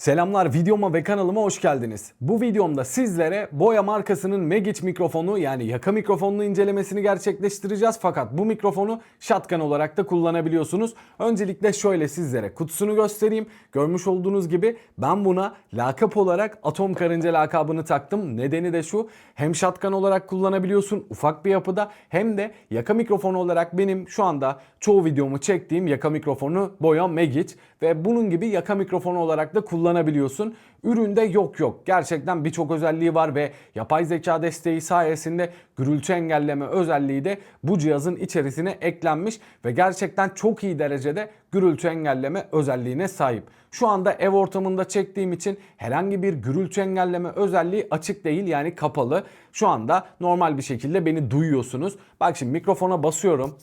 Selamlar videoma ve kanalıma hoş geldiniz. Bu videomda sizlere Boya markasının Magic mikrofonu yani yaka mikrofonunu incelemesini gerçekleştireceğiz. Fakat bu mikrofonu shotgun olarak da kullanabiliyorsunuz. Öncelikle şöyle sizlere kutusunu göstereyim. Görmüş olduğunuz gibi ben buna lakap olarak Atom Karınca lakabını taktım. Nedeni de şu hem shotgun olarak kullanabiliyorsun ufak bir yapıda hem de yaka mikrofonu olarak benim şu anda çoğu videomu çektiğim yaka mikrofonu Boya Magic ve bunun gibi yaka mikrofonu olarak da kullanabiliyorsun. Üründe yok yok. Gerçekten birçok özelliği var ve yapay zeka desteği sayesinde gürültü engelleme özelliği de bu cihazın içerisine eklenmiş ve gerçekten çok iyi derecede gürültü engelleme özelliğine sahip. Şu anda ev ortamında çektiğim için herhangi bir gürültü engelleme özelliği açık değil yani kapalı. Şu anda normal bir şekilde beni duyuyorsunuz. Bak şimdi mikrofona basıyorum.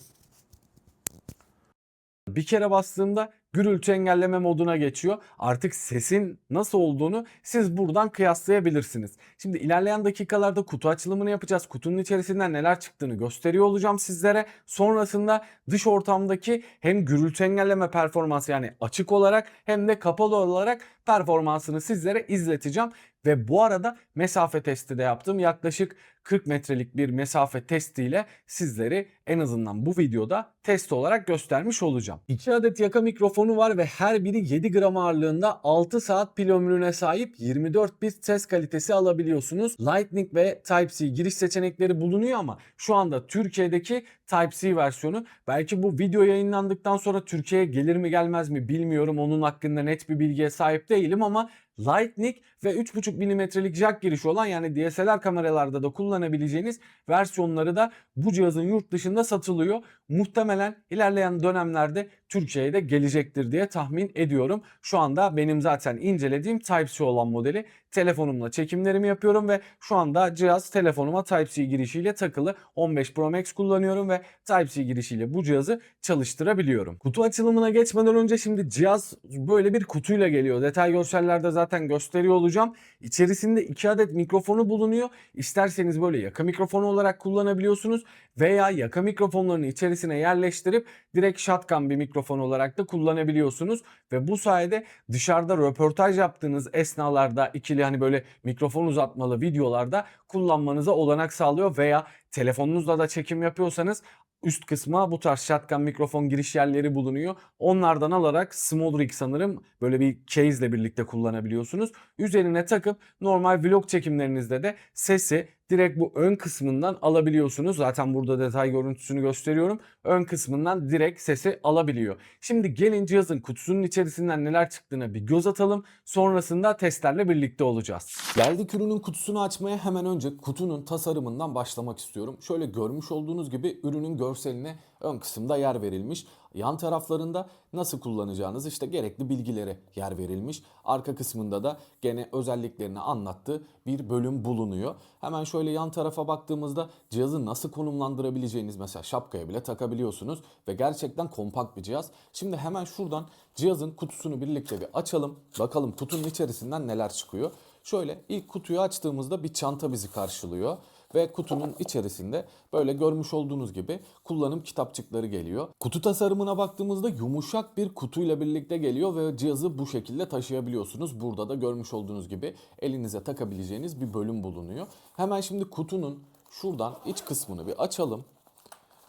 Bir kere bastığımda gürültü engelleme moduna geçiyor. Artık sesin nasıl olduğunu siz buradan kıyaslayabilirsiniz. Şimdi ilerleyen dakikalarda kutu açılımını yapacağız. Kutunun içerisinden neler çıktığını gösteriyor olacağım sizlere. Sonrasında dış ortamdaki hem gürültü engelleme performansı yani açık olarak hem de kapalı olarak performansını sizlere izleteceğim. Ve bu arada mesafe testi de yaptım. Yaklaşık 40 metrelik bir mesafe testiyle sizleri en azından bu videoda test olarak göstermiş olacağım. 2 adet yaka mikrofonu var ve her biri 7 gram ağırlığında 6 saat pil ömrüne sahip 24 bit ses kalitesi alabiliyorsunuz. Lightning ve Type-C giriş seçenekleri bulunuyor ama şu anda Türkiye'deki Type-C versiyonu belki bu video yayınlandıktan sonra Türkiye'ye gelir mi gelmez mi bilmiyorum. Onun hakkında net bir bilgiye sahip değilim ama Lightning ve 3.5 mm'lik jack girişi olan yani DSLR kameralarda da kullanabileceğiniz versiyonları da bu cihazın yurt dışında satılıyor. Muhtemelen ilerleyen dönemlerde Türkiye'ye de gelecektir diye tahmin ediyorum. Şu anda benim zaten incelediğim Type-C olan modeli telefonumla çekimlerimi yapıyorum ve şu anda cihaz telefonuma Type-C girişiyle takılı 15 Pro Max kullanıyorum ve Type-C girişiyle bu cihazı çalıştırabiliyorum. Kutu açılımına geçmeden önce şimdi cihaz böyle bir kutuyla geliyor. Detay görsellerde zaten gösteriyor olacağım. İçerisinde 2 adet mikrofonu bulunuyor. İsterseniz böyle yaka mikrofonu olarak kullanabiliyorsunuz veya yaka mikrofonlarını içerisine yerleştirip direkt shotgun bir mikrofon olarak da kullanabiliyorsunuz ve bu sayede dışarıda röportaj yaptığınız esnalarda ikili hani böyle mikrofon uzatmalı videolarda kullanmanıza olanak sağlıyor veya telefonunuzla da çekim yapıyorsanız üst kısma bu tarz shotgun mikrofon giriş yerleri bulunuyor. Onlardan alarak Small Rig sanırım böyle bir case ile birlikte kullanabiliyorsunuz. Üzerine takıp normal vlog çekimlerinizde de sesi direkt bu ön kısmından alabiliyorsunuz. Zaten burada detay görüntüsünü gösteriyorum. Ön kısmından direkt sesi alabiliyor. Şimdi gelin cihazın kutusunun içerisinden neler çıktığına bir göz atalım. Sonrasında testlerle birlikte olacağız. Geldik ürünün kutusunu açmaya hemen önce kutunun tasarımından başlamak istiyorum. Şöyle görmüş olduğunuz gibi ürünün görseline ön kısımda yer verilmiş. Yan taraflarında nasıl kullanacağınız işte gerekli bilgilere yer verilmiş. Arka kısmında da gene özelliklerini anlattığı bir bölüm bulunuyor. Hemen şöyle yan tarafa baktığımızda cihazı nasıl konumlandırabileceğiniz mesela şapkaya bile takabiliyorsunuz ve gerçekten kompakt bir cihaz. Şimdi hemen şuradan cihazın kutusunu birlikte bir açalım. Bakalım kutunun içerisinden neler çıkıyor. Şöyle ilk kutuyu açtığımızda bir çanta bizi karşılıyor ve kutunun içerisinde böyle görmüş olduğunuz gibi kullanım kitapçıkları geliyor. Kutu tasarımına baktığımızda yumuşak bir kutuyla birlikte geliyor ve cihazı bu şekilde taşıyabiliyorsunuz. Burada da görmüş olduğunuz gibi elinize takabileceğiniz bir bölüm bulunuyor. Hemen şimdi kutunun şuradan iç kısmını bir açalım.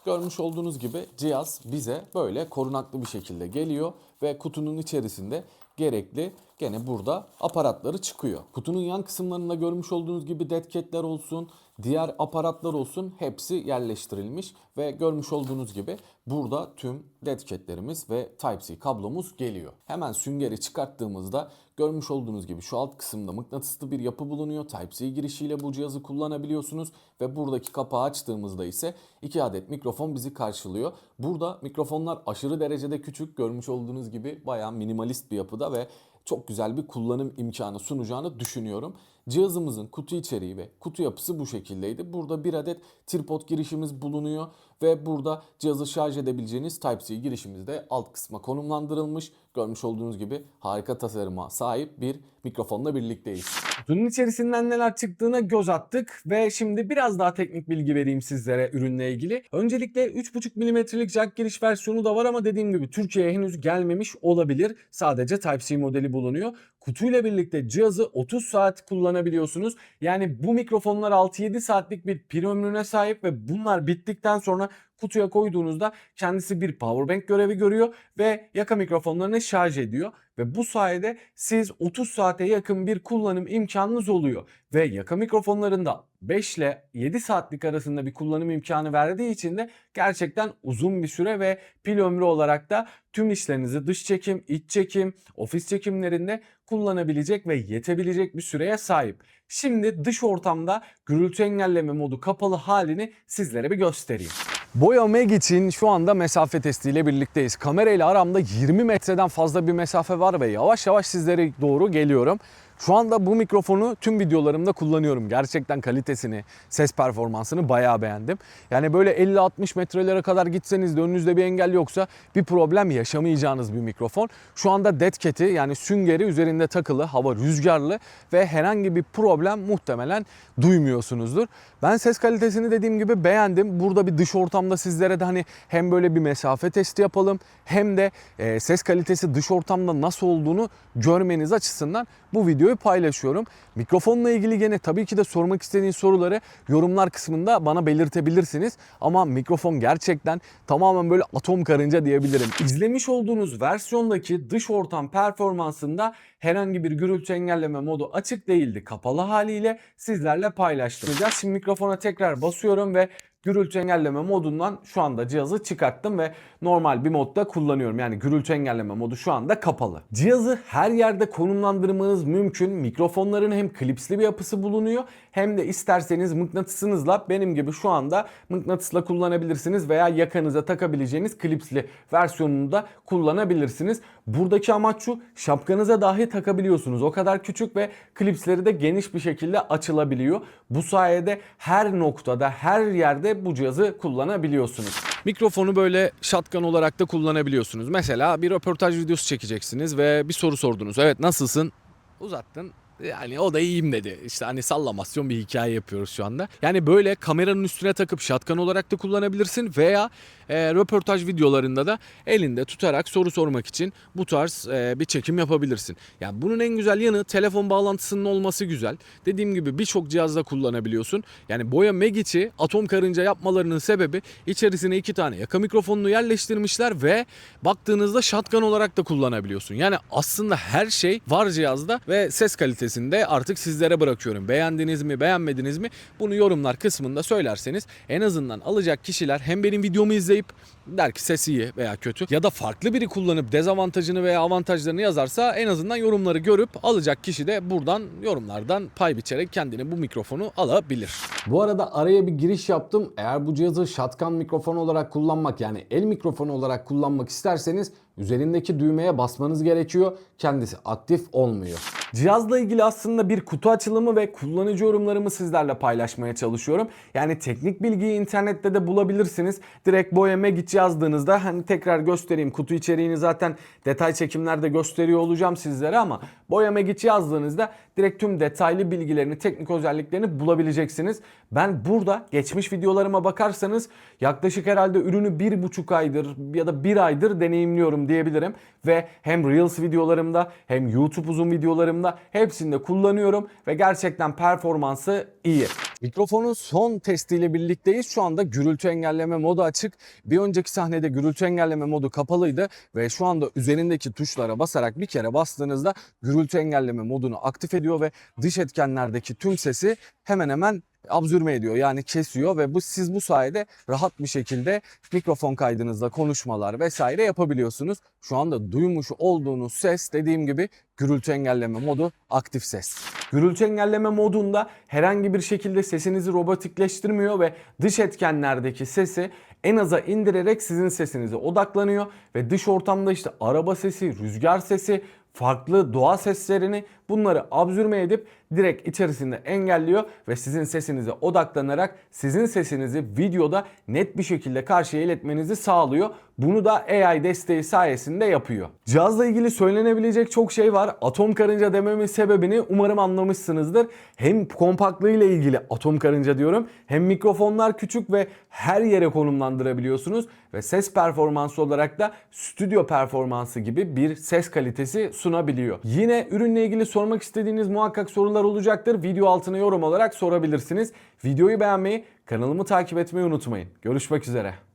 Görmüş olduğunuz gibi cihaz bize böyle korunaklı bir şekilde geliyor ve kutunun içerisinde gerekli gene burada aparatları çıkıyor. Kutunun yan kısımlarında görmüş olduğunuz gibi deadcat'ler olsun, diğer aparatlar olsun hepsi yerleştirilmiş ve görmüş olduğunuz gibi burada tüm deadcat'lerimiz ve Type-C kablomuz geliyor. Hemen süngeri çıkarttığımızda görmüş olduğunuz gibi şu alt kısımda mıknatıslı bir yapı bulunuyor. Type-C girişiyle bu cihazı kullanabiliyorsunuz ve buradaki kapağı açtığımızda ise iki adet mikrofon bizi karşılıyor. Burada mikrofonlar aşırı derecede küçük görmüş olduğunuz gibi bayağı minimalist bir yapıda ve çok güzel bir kullanım imkanı sunacağını düşünüyorum. Cihazımızın kutu içeriği ve kutu yapısı bu şekildeydi. Burada bir adet tripod girişimiz bulunuyor ve burada cihazı şarj edebileceğiniz Type-C girişimiz de alt kısma konumlandırılmış. Görmüş olduğunuz gibi harika tasarıma sahip bir mikrofonla birlikteyiz. Kutunun içerisinden neler çıktığına göz attık ve şimdi biraz daha teknik bilgi vereyim sizlere ürünle ilgili. Öncelikle 3.5 mm'lik jack giriş versiyonu da var ama dediğim gibi Türkiye'ye henüz gelmemiş olabilir. Sadece Type-C modeli bulunuyor. kutuyla birlikte cihazı 30 saat kullanabiliyorsunuz. Yani bu mikrofonlar 6-7 saatlik bir pil ömrüne sahip ve bunlar bittikten sonra kutuya koyduğunuzda kendisi bir powerbank görevi görüyor ve yaka mikrofonlarını şarj ediyor ve bu sayede siz 30 saate yakın bir kullanım imkanınız oluyor ve yaka mikrofonlarında 5 ile 7 saatlik arasında bir kullanım imkanı verdiği için de gerçekten uzun bir süre ve pil ömrü olarak da tüm işlerinizi dış çekim, iç çekim, ofis çekimlerinde kullanabilecek ve yetebilecek bir süreye sahip. Şimdi dış ortamda gürültü engelleme modu kapalı halini sizlere bir göstereyim. Boya Meg için şu anda mesafe testiyle birlikteyiz. Kamerayla aramda 20 metreden fazla bir mesafe var ve yavaş yavaş sizlere doğru geliyorum. Şu anda bu mikrofonu tüm videolarımda kullanıyorum. Gerçekten kalitesini, ses performansını bayağı beğendim. Yani böyle 50-60 metrelere kadar gitseniz de önünüzde bir engel yoksa bir problem yaşamayacağınız bir mikrofon. Şu anda dead cat'i yani süngeri üzerinde takılı, hava rüzgarlı ve herhangi bir problem muhtemelen duymuyorsunuzdur. Ben ses kalitesini dediğim gibi beğendim. Burada bir dış ortamda sizlere de hani hem böyle bir mesafe testi yapalım hem de e, ses kalitesi dış ortamda nasıl olduğunu görmeniz açısından bu videoyu paylaşıyorum. Mikrofonla ilgili gene tabii ki de sormak istediğiniz soruları yorumlar kısmında bana belirtebilirsiniz. Ama mikrofon gerçekten tamamen böyle atom karınca diyebilirim. İzlemiş olduğunuz versiyondaki dış ortam performansında herhangi bir gürültü engelleme modu açık değildi. Kapalı haliyle sizlerle paylaştım. Şimdi mikrofona tekrar basıyorum ve gürültü engelleme modundan şu anda cihazı çıkarttım ve normal bir modda kullanıyorum. Yani gürültü engelleme modu şu anda kapalı. Cihazı her yerde konumlandırmanız mümkün. Mikrofonların hem klipsli bir yapısı bulunuyor hem de isterseniz mıknatısınızla benim gibi şu anda mıknatısla kullanabilirsiniz veya yakanıza takabileceğiniz klipsli versiyonunu da kullanabilirsiniz. Buradaki amaç şu şapkanıza dahi takabiliyorsunuz. O kadar küçük ve klipsleri de geniş bir şekilde açılabiliyor. Bu sayede her noktada her yerde bu cihazı kullanabiliyorsunuz. Mikrofonu böyle shotgun olarak da kullanabiliyorsunuz. Mesela bir röportaj videosu çekeceksiniz ve bir soru sordunuz. Evet nasılsın? Uzattın. Yani o da iyiyim dedi. İşte hani sallamasyon bir hikaye yapıyoruz şu anda. Yani böyle kameranın üstüne takıp shotgun olarak da kullanabilirsin veya e, röportaj videolarında da elinde tutarak soru sormak için bu tarz e, bir çekim yapabilirsin. Yani bunun en güzel yanı telefon bağlantısının olması güzel. Dediğim gibi birçok cihazda kullanabiliyorsun. Yani Boya Magic'i atom karınca yapmalarının sebebi içerisine iki tane yaka mikrofonunu yerleştirmişler ve baktığınızda shotgun olarak da kullanabiliyorsun. Yani aslında her şey var cihazda ve ses kalitesini de artık sizlere bırakıyorum. Beğendiniz mi beğenmediniz mi bunu yorumlar kısmında söylerseniz en azından alacak kişiler hem benim videomu izleyip der ki ses iyi veya kötü ya da farklı biri kullanıp dezavantajını veya avantajlarını yazarsa en azından yorumları görüp alacak kişi de buradan yorumlardan pay biçerek kendine bu mikrofonu alabilir. Bu arada araya bir giriş yaptım. Eğer bu cihazı shotgun mikrofon olarak kullanmak yani el mikrofonu olarak kullanmak isterseniz üzerindeki düğmeye basmanız gerekiyor. Kendisi aktif olmuyor. Cihazla ilgili aslında bir kutu açılımı ve kullanıcı yorumlarımı sizlerle paylaşmaya çalışıyorum. Yani teknik bilgiyi internette de bulabilirsiniz. Direkt Boya Magic yazdığınızda hani tekrar göstereyim kutu içeriğini zaten detay çekimlerde gösteriyor olacağım sizlere ama Boya Magic yazdığınızda direkt tüm detaylı bilgilerini, teknik özelliklerini bulabileceksiniz. Ben burada geçmiş videolarıma bakarsanız yaklaşık herhalde ürünü bir buçuk aydır ya da bir aydır deneyimliyorum diyebilirim. Ve hem Reels videolarımda hem YouTube uzun videolarımda hepsinde kullanıyorum ve gerçekten performansı iyi. Mikrofonun son testiyle birlikteyiz. Şu anda gürültü engelleme modu açık. Bir önceki sahnede gürültü engelleme modu kapalıydı ve şu anda üzerindeki tuşlara basarak bir kere bastığınızda gürültü engelleme modunu aktif ediyor ve dış etkenlerdeki tüm sesi hemen hemen absürme ediyor yani kesiyor ve bu siz bu sayede rahat bir şekilde mikrofon kaydınızda konuşmalar vesaire yapabiliyorsunuz. Şu anda duymuş olduğunuz ses dediğim gibi gürültü engelleme modu aktif ses. Gürültü engelleme modunda herhangi bir şekilde sesinizi robotikleştirmiyor ve dış etkenlerdeki sesi en aza indirerek sizin sesinize odaklanıyor ve dış ortamda işte araba sesi, rüzgar sesi, farklı doğa seslerini bunları absürme edip direkt içerisinde engelliyor ve sizin sesinize odaklanarak sizin sesinizi videoda net bir şekilde karşıya iletmenizi sağlıyor. Bunu da AI desteği sayesinde yapıyor. Cihazla ilgili söylenebilecek çok şey var. Atom karınca dememin sebebini umarım anlamışsınızdır. Hem kompaktlığı ile ilgili atom karınca diyorum. Hem mikrofonlar küçük ve her yere konumlandırabiliyorsunuz ve ses performansı olarak da stüdyo performansı gibi bir ses kalitesi sunuyor sunabiliyor. Yine ürünle ilgili sormak istediğiniz muhakkak sorular olacaktır. Video altına yorum olarak sorabilirsiniz. Videoyu beğenmeyi, kanalımı takip etmeyi unutmayın. Görüşmek üzere.